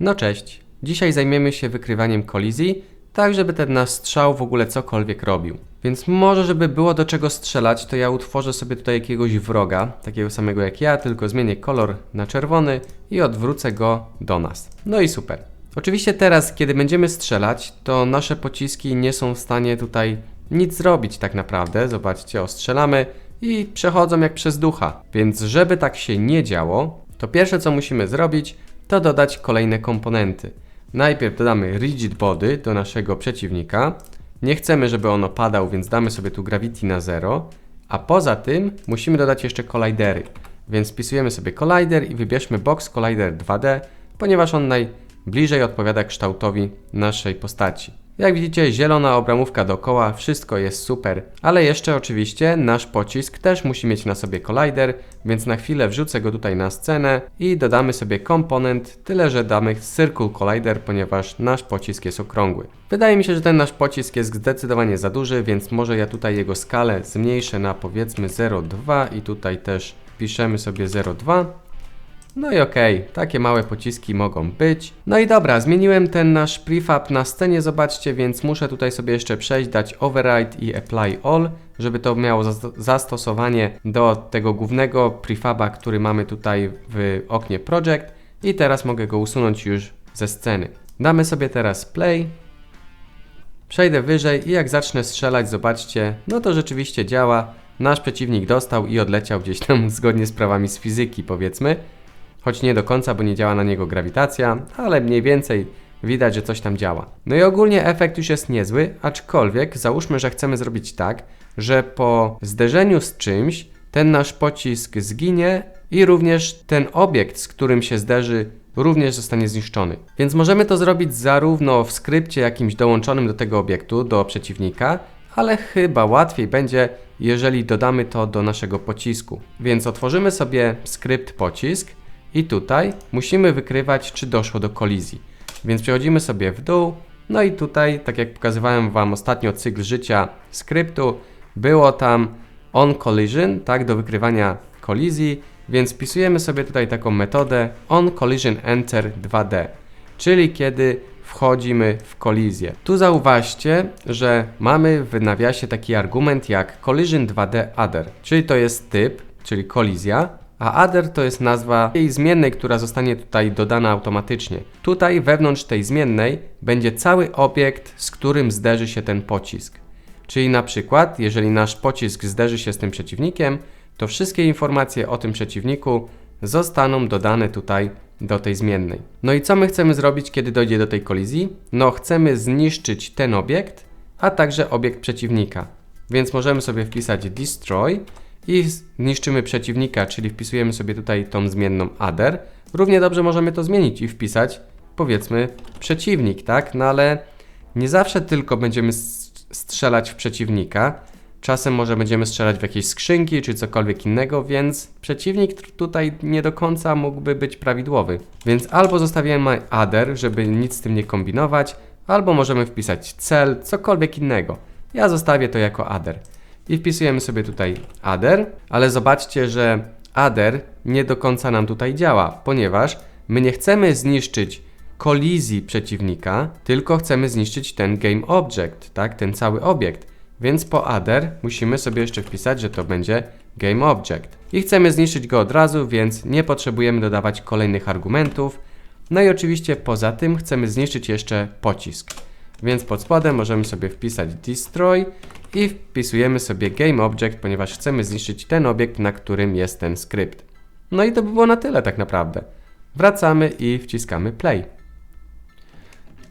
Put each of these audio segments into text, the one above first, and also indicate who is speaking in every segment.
Speaker 1: No cześć. Dzisiaj zajmiemy się wykrywaniem kolizji, tak żeby ten nasz strzał w ogóle cokolwiek robił. Więc może żeby było do czego strzelać, to ja utworzę sobie tutaj jakiegoś wroga, takiego samego jak ja, tylko zmienię kolor na czerwony i odwrócę go do nas. No i super. Oczywiście teraz, kiedy będziemy strzelać, to nasze pociski nie są w stanie tutaj nic zrobić tak naprawdę. Zobaczcie, ostrzelamy i przechodzą jak przez ducha. Więc żeby tak się nie działo, to pierwsze co musimy zrobić, to dodać kolejne komponenty. Najpierw dodamy rigid body do naszego przeciwnika. Nie chcemy, żeby ono padał, więc damy sobie tu gravity na 0. A poza tym musimy dodać jeszcze collidery. Więc wpisujemy sobie collider i wybierzmy box collider 2D, ponieważ on najbliżej odpowiada kształtowi naszej postaci. Jak widzicie, zielona obramówka dookoła, wszystko jest super, ale jeszcze oczywiście nasz pocisk też musi mieć na sobie collider, więc na chwilę wrzucę go tutaj na scenę i dodamy sobie komponent, tyle że damy Circle Collider, ponieważ nasz pocisk jest okrągły. Wydaje mi się, że ten nasz pocisk jest zdecydowanie za duży, więc może ja tutaj jego skalę zmniejszę na powiedzmy 0,2 i tutaj też piszemy sobie 0,2. No i okej, takie małe pociski mogą być. No i dobra, zmieniłem ten nasz prefab na scenie, zobaczcie, więc muszę tutaj sobie jeszcze przejść, dać override i apply all, żeby to miało zas- zastosowanie do tego głównego prefaba, który mamy tutaj w oknie project i teraz mogę go usunąć już ze sceny. Damy sobie teraz play. Przejdę wyżej i jak zacznę strzelać, zobaczcie, no to rzeczywiście działa. Nasz przeciwnik dostał i odleciał gdzieś tam zgodnie z prawami z fizyki, powiedzmy choć nie do końca, bo nie działa na niego grawitacja, ale mniej więcej widać, że coś tam działa. No i ogólnie efekt już jest niezły, aczkolwiek załóżmy, że chcemy zrobić tak, że po zderzeniu z czymś ten nasz pocisk zginie i również ten obiekt, z którym się zderzy, również zostanie zniszczony. Więc możemy to zrobić zarówno w skrypcie jakimś dołączonym do tego obiektu, do przeciwnika, ale chyba łatwiej będzie, jeżeli dodamy to do naszego pocisku. Więc otworzymy sobie skrypt pocisk i tutaj musimy wykrywać, czy doszło do kolizji. Więc przechodzimy sobie w dół, no i tutaj, tak jak pokazywałem Wam ostatnio cykl życia skryptu, było tam on collision, tak, do wykrywania kolizji, więc wpisujemy sobie tutaj taką metodę on collision enter 2D, czyli kiedy wchodzimy w kolizję. Tu zauważcie, że mamy w nawiasie taki argument jak collision 2D other, czyli to jest typ, czyli kolizja, a other to jest nazwa tej zmiennej, która zostanie tutaj dodana automatycznie. Tutaj wewnątrz tej zmiennej będzie cały obiekt, z którym zderzy się ten pocisk. Czyli na przykład, jeżeli nasz pocisk zderzy się z tym przeciwnikiem, to wszystkie informacje o tym przeciwniku zostaną dodane tutaj do tej zmiennej. No i co my chcemy zrobić, kiedy dojdzie do tej kolizji? No, chcemy zniszczyć ten obiekt, a także obiekt przeciwnika. Więc możemy sobie wpisać destroy i zniszczymy przeciwnika, czyli wpisujemy sobie tutaj tą zmienną other. Równie dobrze możemy to zmienić i wpisać, powiedzmy, przeciwnik, tak? No ale nie zawsze tylko będziemy strzelać w przeciwnika. Czasem może będziemy strzelać w jakieś skrzynki czy cokolwiek innego, więc przeciwnik tutaj nie do końca mógłby być prawidłowy. Więc albo zostawiamy other, żeby nic z tym nie kombinować, albo możemy wpisać cel, cokolwiek innego. Ja zostawię to jako other. I wpisujemy sobie tutaj other, ale zobaczcie, że other nie do końca nam tutaj działa, ponieważ my nie chcemy zniszczyć kolizji przeciwnika, tylko chcemy zniszczyć ten game object, tak, ten cały obiekt. Więc po other musimy sobie jeszcze wpisać, że to będzie game object. I chcemy zniszczyć go od razu, więc nie potrzebujemy dodawać kolejnych argumentów. No i oczywiście poza tym chcemy zniszczyć jeszcze pocisk. Więc pod spodem możemy sobie wpisać destroy i wpisujemy sobie game object, ponieważ chcemy zniszczyć ten obiekt, na którym jest ten skrypt. No i to by było na tyle tak naprawdę. Wracamy i wciskamy play.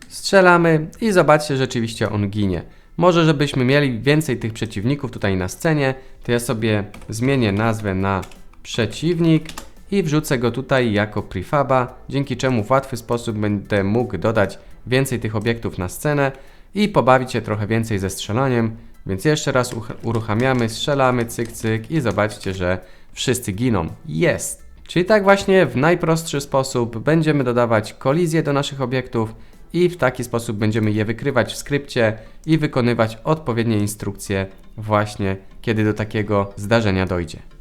Speaker 1: Strzelamy i zobaczcie, rzeczywiście on ginie. Może żebyśmy mieli więcej tych przeciwników tutaj na scenie, to ja sobie zmienię nazwę na przeciwnik i wrzucę go tutaj jako prefaba, dzięki czemu w łatwy sposób będę mógł dodać więcej tych obiektów na scenę i pobawić się trochę więcej ze strzelaniem. Więc jeszcze raz uch- uruchamiamy, strzelamy, cyk, cyk i zobaczcie, że wszyscy giną. Jest! Czyli tak właśnie w najprostszy sposób będziemy dodawać kolizje do naszych obiektów i w taki sposób będziemy je wykrywać w skrypcie i wykonywać odpowiednie instrukcje właśnie kiedy do takiego zdarzenia dojdzie.